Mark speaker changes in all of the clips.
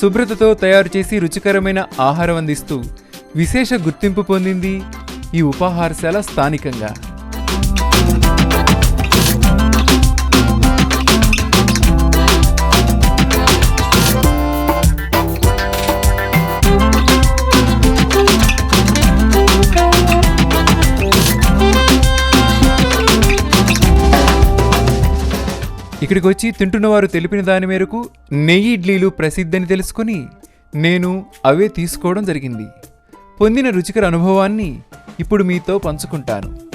Speaker 1: శుభ్రతతో తయారు చేసి రుచికరమైన ఆహారం అందిస్తూ విశేష గుర్తింపు పొందింది ఈ ఉపాహారశాల స్థానికంగా. ఇక్కడికి వచ్చి తింటున్నవారు తెలిపిన దాని మేరకు నెయ్యి ఇడ్లీలు ప్రసిద్ధని తెలుసుకుని నేను అవే తీసుకోవడం జరిగింది. పొందిన రుచికర అనుభవాన్ని ఇప్పుడు మీతో పంచుకుంటాను.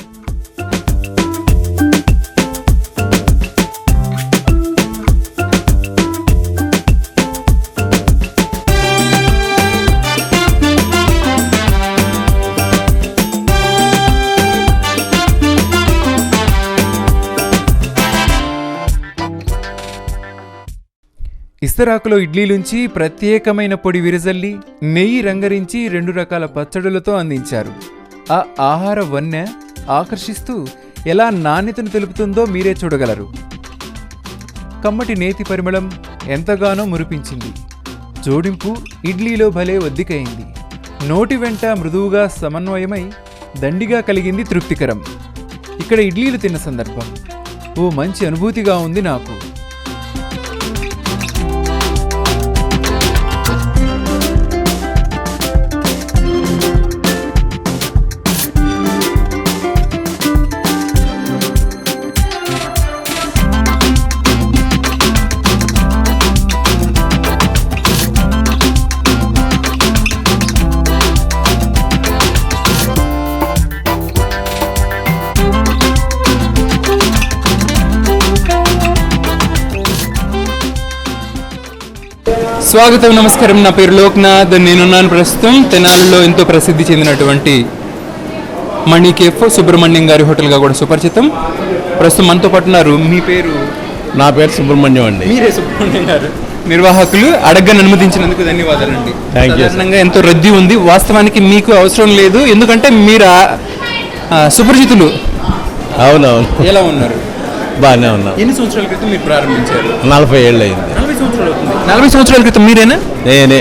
Speaker 1: విస్తరాకులో ఇడ్లీలుంచి ప్రత్యేకమైన పొడి విరజల్లి నెయ్యి రంగరించి రెండు రకాల పచ్చడులతో అందించారు. ఆ ఆహార వన్నె ఆకర్షిస్తూ ఎలా నాణ్యతను తెలుపుతుందో మీరే చూడగలరు. కమ్మటి నేతి పరిమళం ఎంతగానో మురిపించింది. జోడింపు ఇడ్లీలో భలే ఒద్దికైంది. నోటి వెంట మృదువుగా సమన్వయమై దండిగా కలిగింది తృప్తికరం. ఇక్కడ ఇడ్లీలు తిన్న సందర్భం. ఓ మంచి అనుభూతిగా ఉంది నాకు. స్వాగతం నమస్కారం. నా పేరు లోక్నాథ్ నేనున్నాను ప్రస్తుతం తెనాలిలో ఎంతో ప్రసిద్ధి చెందినటువంటి మణి కేఫ్ సుబ్రహ్మణ్యం గారి హోటల్గా కూడా సుపరిచితం. ప్రస్తుతం మనతో పాటు ఉన్నారు. మీ పేరు?
Speaker 2: నా పేరు సుబ్రహ్మణ్యం అండి.
Speaker 1: మీరే సుబ్రహ్మణ్యం గారు. నిర్వాహకులు అడగని అనుమతించినందుకు ధన్యవాదాలండి. సాధారణంగా ఎంతో రద్దీ ఉంది. వాస్తవానికి మీకు అవసరం లేదు. ఎందుకంటే మీరు సుపరిచితులు.
Speaker 2: అవునవును.
Speaker 1: ఎలా ఉన్నారు?
Speaker 2: బాగానే ఉన్నా.
Speaker 1: ఎన్ని సంవత్సరాల క్రితం మీరు ప్రారంభించారు?
Speaker 2: నలభై ఏళ్ళు అయింది.
Speaker 1: నలభై సంవత్సరాలు క్రితం మీరేనా
Speaker 2: నేనే.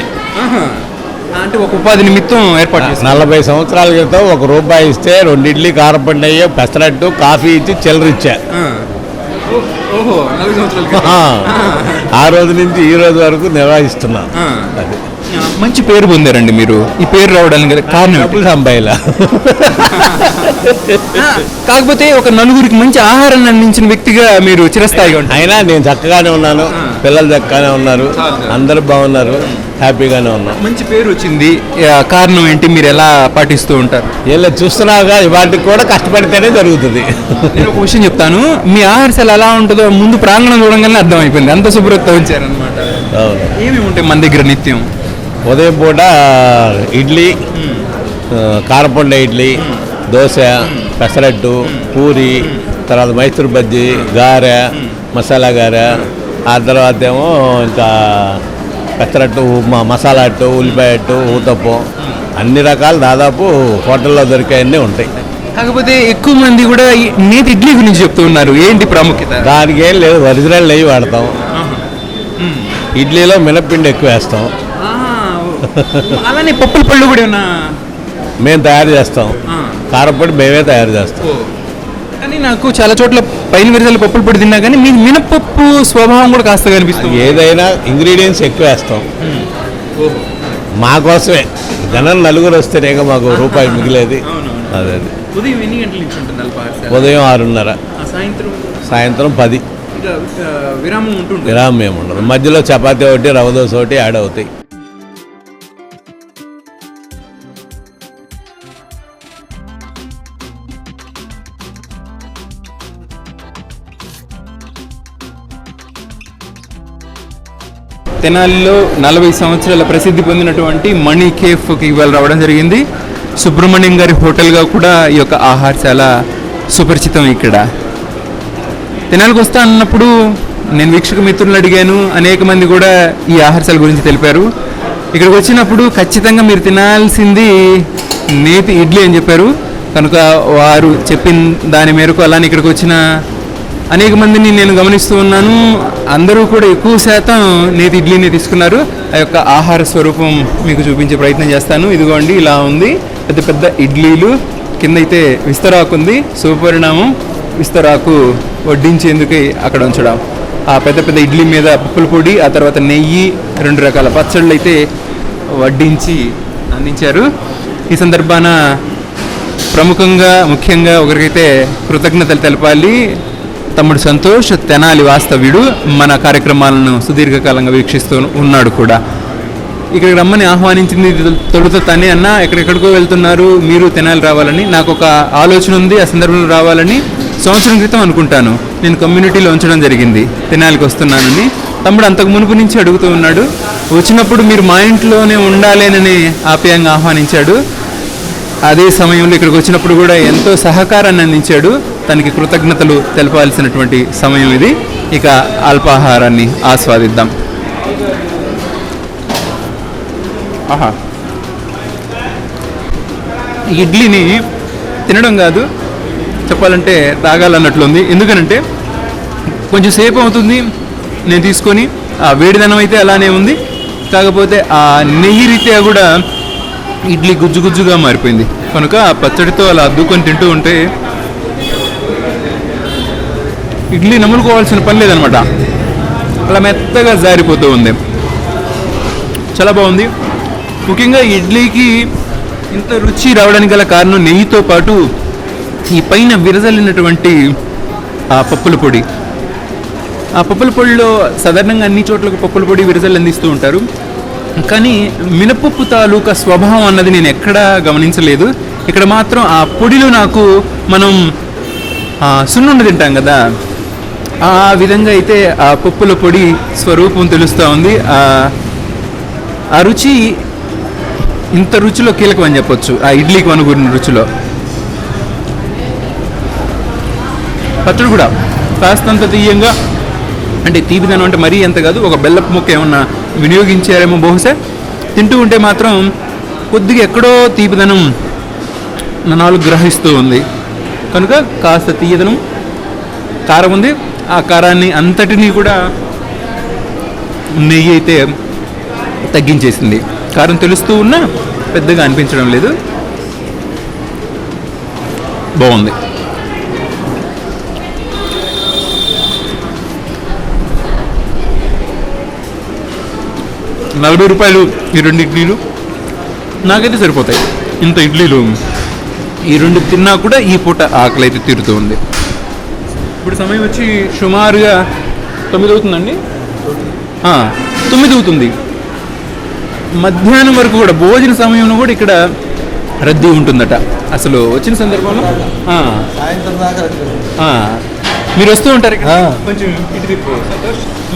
Speaker 1: అంటే ఒక ఉపాధి నిమిత్తం ఏర్పాటు చేశారు
Speaker 2: నలభై సంవత్సరాల క్రితం ఒక రూపాయి ఇస్తే రెండు ఇడ్లీ కారపండి అయ్యే పెసరట్టు కాఫీ ఇచ్చి
Speaker 1: సంవత్సరాల క్రితం.
Speaker 2: ఆ. రోజు నుంచి ఈ రోజు వరకు నిర్వహిస్తున్నా. అది
Speaker 1: మంచి పేరు పొందారండి మీరు ఈ పేరు రావడానికి కారణం?
Speaker 2: డబ్బులు సంపాయిలా
Speaker 1: ఆ, కాకపోతే ఒక నలుగురికి మంచి ఆహారాన్ని అందించిన వ్యక్తిగా మీరు చిరస్థాయిగా ఉంటారు.
Speaker 2: అయినా నేను చక్కగానే ఉన్నాను. పిల్లలు చక్కగానే ఉన్నారు. అందరూ బాగున్నారు. హ్యాపీగానే ఉన్నాం.
Speaker 1: మంచి పేరు వచ్చింది. కారణం ఏంటి? మీరు ఎలా పాటిస్తూ ఉంటారు?
Speaker 2: వీళ్ళు చూస్తున్నాగా వాటికి కూడా కష్టపడితేనే జరుగుతుంది.
Speaker 1: నేను ఒక విషయం చెప్తాను. మీ ఆహారశాల ఎలా ఉంటుందో ముందు ప్రాంగణం చూడంగానే అర్థమైపోయింది. అంత శుభ్రత ఉంచారనమాట
Speaker 2: అవును.
Speaker 1: ఏమేమి ఉంటాయి మన దగ్గర నిత్యం?
Speaker 2: ఉదయం పూట ఇడ్లీ కారపొండ ఇడ్లీ దోశ పెసరట్టు పూరి తర్వాత మైసూర్ బజ్జీ గారె మసాలా గారె. ఆ తర్వాత ఏమో ఇంకా పెసరట్టు ఉప్మా మసాలా అట్టు ఉల్లిపాయ అట్టు ఊతప్పు. అన్ని రకాలు దాదాపు హోటల్లో దొరికేవన్నీ ఉంటాయి.
Speaker 1: కాకపోతే ఎక్కువ మంది కూడా నేతి ఇడ్లీ గురించి చెప్తూ ఉన్నారు. ఏంటి ప్రాముఖ్యత?
Speaker 2: దానికి ఏం లేదు ఒరిజినల్ నెయ్యి వాడతాం. ఇడ్లీలో మినప్పిండి ఎక్కువ వేస్తాం.
Speaker 1: అలానే పప్పుల పళ్ళు కూడా
Speaker 2: మేము తయారు చేస్తాం. కారపొడి మేమే తయారు చేస్తాం.
Speaker 1: కానీ నాకు చాలా చోట్ల పైన విరజాలు పప్పుల పొడి తిన్నా కానీ మీ మినపప్పు స్వభావం కూడా కాస్త కనిపిస్తుంది.
Speaker 2: ఏదైనా ఇంగ్రీడియంట్స్ ఎక్కువ వేస్తాం. మా కోసమే. జనం నలుగురు వస్తేనేగా మాకు రూపాయి మిగిలేది. అదే అది.
Speaker 1: ఉదయం ఎన్ని గంటల నుంచి ఉంటుంది అల్పాహార
Speaker 2: ఉదయం ఆరున్నర.
Speaker 1: సాయంత్రం?
Speaker 2: సాయంత్రం పది.
Speaker 1: విరామం ఉంటుంది?
Speaker 2: విరామం ఏమి ఉండదు మధ్యలో చపాతీ ఒకటి రవ దోశ ఒకటి యాడ్ అవుతాయి.
Speaker 1: తెనాలిలో నలభై సంవత్సరాల ప్రసిద్ధి పొందినటువంటి మణి కేఫ్కి ఇవాళ రావడం జరిగింది. సుబ్రహ్మణ్యం గారి హోటల్గా కూడా ఈ యొక్క ఆహార చాలా సుపరిచితం ఇక్కడ. తెనాలికి వస్తా అన్నప్పుడు నేను వీక్షక మిత్రులను అడిగాను. అనేక మంది కూడా ఈ ఆహారశాల గురించి తెలిపారు. ఇక్కడికి వచ్చినప్పుడు ఖచ్చితంగా మీరు తినాల్సింది నేతి ఇడ్లీ అని చెప్పారు. కనుక వారు చెప్పిన దాని మేరకు అలానే ఇక్కడికి వచ్చిన అనేక మందిని నేను గమనిస్తూ ఉన్నాను. అందరూ కూడా ఎక్కువ శాతం నేతి ఇడ్లీని తీసుకున్నారు. ఆ యొక్క ఆహార స్వరూపం మీకు చూపించే ప్రయత్నం చేస్తాను. ఇదిగోండి ఇలా ఉంది. పెద్ద పెద్ద ఇడ్లీలు. కింద అయితే విస్తరాకు ఉంది. శుభపరిణామం విస్తరాకు వడ్డించేందుకు అక్కడ ఉంచడం. ఆ పెద్ద పెద్ద ఇడ్లీ మీద పప్పుల పొడి ఆ తర్వాత నెయ్యి రెండు రకాల పచ్చళ్ళు అయితే వడ్డించి అందించారు. ఈ సందర్భాన ప్రముఖంగా ముఖ్యంగా ఒకరికైతే కృతజ్ఞతలు తెలపాలి. తమ్ముడు సంతోష్ తెనాలి వాస్తవ్యుడు. మన కార్యక్రమాలను సుదీర్ఘకాలంగా వీక్షిస్తూ ఉన్నాడు కూడా. ఇక్కడికి రమ్మని ఆహ్వానించింది తొలుత తనే అన్న ఎక్కడెక్కడికో వెళ్తున్నారు. మీరు తెనాలి రావాలని నాకు ఒక ఆలోచన ఉంది ఆ సందర్భంలో రావాలని సంవత్సరం క్రితం అనుకుంటాను. నేను కమ్యూనిటీలో ఉంచడం జరిగింది తెనాలికి వస్తున్నానని. తమ్ముడు అంతకు మునుపు నుంచి అడుగుతూ ఉన్నాడు వచ్చినప్పుడు మీరు మా ఇంట్లోనే ఉండాలేనని ఆప్యాయంగా ఆహ్వానించాడు. అదే సమయంలో ఇక్కడికి వచ్చినప్పుడు కూడా ఎంతో సహకారాన్ని అందించాడు. తనకి కృతజ్ఞతలు తెలపాల్సినటువంటి సమయం ఇది. ఇక అల్పాహారాన్ని ఆస్వాదిద్దాం. ఆహా. ఈ ఇడ్లీని తినడం కాదు చెప్పాలంటే తాగాలన్నట్లుంది. ఎందుకనంటే కొంచెం సేపు అవుతుంది నేను తీసుకొని ఆ వేడిదనం అయితే అలానే ఉంది. కాకపోతే ఆ నెయ్యి రీత్యా కూడా ఇడ్లీ గుజ్జు గుజ్జుగా మారిపోయింది. కనుక ఆ పచ్చడితో అలా అద్దుకొని తింటూ ఉంటే ఇడ్లీ నములుకోవాల్సిన పని లేదనమాట. అలా మెత్తగా జారిపోతూ ఉంది. చాలా బాగుంది. ముఖ్యంగా ఇడ్లీకి ఇంత రుచి రావడానికి గల కారణం నెయ్యితో పాటు ఈ పైన విరజల్లినటువంటి ఆ పప్పుల పొడి. ఆ పప్పుల పొడిలో సాధారణంగా అన్ని చోట్లకు పప్పుల పొడి విరజల్లు అందిస్తూ ఉంటారు. కానీ మినపప్పు తాలూకా స్వభావం అన్నది నేను ఎక్కడా గమనించలేదు. ఇక్కడ మాత్రం ఆ పొడిలో నాకు మనం సున్నుండ తింటాం కదా. ఆ విధంగా అయితే ఆ పప్పుల పొడి స్వరూపం తెలుస్తూ ఉంది. ఆ రుచి ఇంత రుచిలో కీలకం అని చెప్పొచ్చు ఆ ఇడ్లీకి అనుగురిన రుచిలో. పచ్చడి కూడా కాస్తంత తీయంగా అంటే తీపిదనం అంటే మరీ ఎంత కాదు ఒక బెల్లపు ముక్క ఏమన్నా వినియోగించారేమో బహుశా. తింటూ ఉంటే మాత్రం కొద్దిగా ఎక్కడో తీపిదనం నాలుగు గ్రహిస్తూ ఉంది. కనుక కాస్త తీయదనం కారం ఉంది. ఆ కారాన్ని అంతటినీ కూడా నెయ్యి అయితే తగ్గించేసింది. కారం తెలుస్తూ ఉన్నా పెద్దగా అనిపించడం లేదు. బాగుంది. నలభై రూపాయలు ఈ రెండు ఇడ్లీలు. నాకైతే సరిపోతాయి. ఇంత ఇడ్లీలు ఈ రెండు తిన్నా కూడా ఈ పూట ఆకలి అయితే తీరుతూ ఉంది. ఇప్పుడు సమయం వచ్చి సుమారుగా తొమ్మిది అవుతుందండి తొమ్మిది అవుతుంది మధ్యాహ్నం వరకు కూడా భోజన సమయంలో కూడా ఇక్కడ రద్దీ ఉంటుందట. అసలు వచ్చిన సందర్భంలో? మీరు వస్తూ ఉంటారు. కొంచెం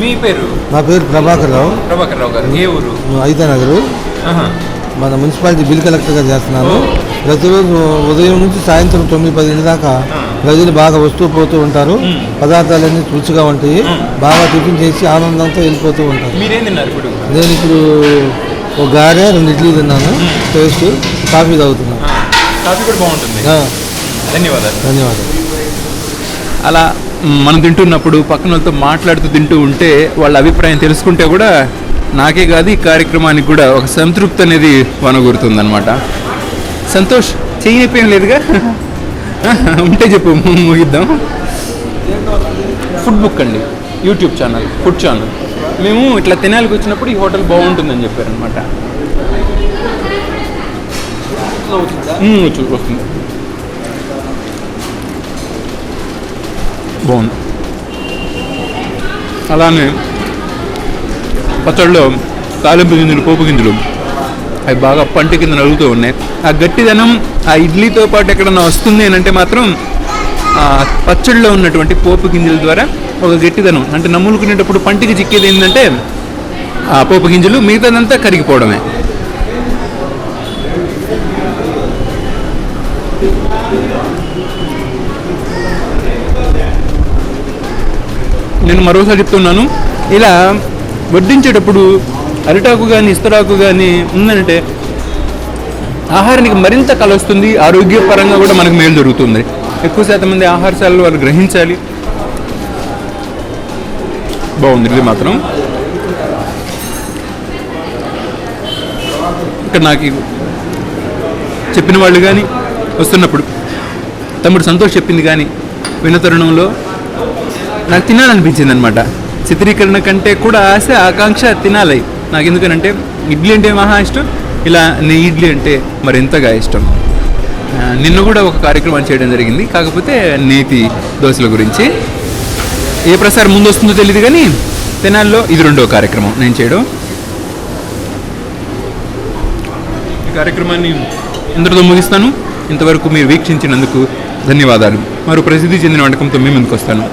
Speaker 1: మీ పేరు?
Speaker 3: నా పేరు ప్రభాకర్ రావు.
Speaker 1: ప్రభాకర్ రావు గారు. ఏ ఊరు?
Speaker 3: ఐదా నగరు. మన మున్సిపాలిటీ బిల్ కలెక్టర్గా చేస్తున్నాను ప్రతిరోజు ఉదయం నుంచి సాయంత్రం తొమ్మిది పది దాకా ప్రజలు బాగా వస్తూ పోతూ ఉంటారు. పదార్థాలన్నీ రుచిగా ఉంటాయి. బాగా టిఫిన్ చేసి ఆనందంతో వెళ్ళిపోతూ ఉంటారు.
Speaker 1: మీరేం తిన్నారు ఇప్పుడు?
Speaker 3: నేను ఇప్పుడు ఒక గారె రెండు ఇడ్లీ తిన్నాను. టేస్ట్ కాఫీ తాగుతున్నాను
Speaker 1: కాఫీ కూడా బాగుంటుంది. ధన్యవాదాలు.
Speaker 3: ధన్యవాదాలు.
Speaker 1: అలా మనం తింటున్నప్పుడు పక్కన వాళ్ళతో మాట్లాడుతూ తింటూ ఉంటే వాళ్ళ అభిప్రాయం తెలుసుకుంటే కూడా నాకే కాదు ఈ కార్యక్రమానికి కూడా ఒక సంతృప్తి అనేది వనగూరుతుంది అనమాట సంతోష్ ఏం లేదుగా? ఉంటే చెప్పు ముగిద్దాం. ఫుడ్ బుక్ అండి యూట్యూబ్ ఛానల్ ఫుడ్ ఛానల్ మేము ఇట్లా తినాలికి వచ్చినప్పుడు ఈ హోటల్ బాగుంటుందని చెప్పారనమాట వస్తుంది. బాగుంది. అలానే పచ్చడిలో తాలింపు గింజలు పోపు గింజలు. అవి బాగా పంట కింద నలుగుతూ ఉన్నాయి. ఆ గట్టిదనం ఆ ఇడ్లీతో పాటు ఎక్కడన్నా వస్తుంది అని అంటే మాత్రం ఆ పచ్చడిలో ఉన్నటువంటి పోపు గింజల ద్వారా ఒక గట్టిదనం. అంటే నమ్ములుకునేటప్పుడు పంటికి చిక్కేది ఏంటంటే ఆ పోపు గింజలు మిగతాదంతా కరిగిపోవడమే. నేను మరోసారి చెప్తున్నాను ఇలా వడ్డించేటప్పుడు అరిటాకు కానీ ఇస్తరాకు కానీ ఉందంటే ఆహారానికి మరింత కలొస్తుంది ఆరోగ్యపరంగా కూడా మనకు మేలు జరుగుతుంది. ఎక్కువ శాతం మంది ఆహారశాలలు వాళ్ళు గ్రహించాలి. బాగుంది ఇది మాత్రం. ఇక్కడ నాకు చెప్పిన వాళ్ళు కానీ వస్తున్నప్పుడు తమ్ముడు సంతోష్ చెప్పింది కానీ విన్న తరుణంలో నాకు తినాలనిపించింది అనమాట చిత్రీకరణ కంటే కూడా ఆశ ఆకాంక్ష తినాలి. నాకు ఎందుకనంటే ఇడ్లీ అంటే మహా ఇష్టం ఇలా నెయ్యి ఇడ్లీ అంటే మరింతగా ఇష్టం. నిన్ను నిన్న కూడా ఒక కార్యక్రమం చేయడం జరిగింది. కాకపోతే నేతి దోశల గురించి. ఏ ప్రసారం ముందు వస్తుందో తెలియదు కానీ తెనాల్లో ఇది రెండో కార్యక్రమం నేను చేయడం. ఈ కార్యక్రమాన్ని ఇంతటితో ముగిస్తాను. ఇంతవరకు మీరు వీక్షించినందుకు ధన్యవాదాలు. మరో ప్రసిద్ధి చెందిన వంటకంతో మీ ముందుకు వస్తాను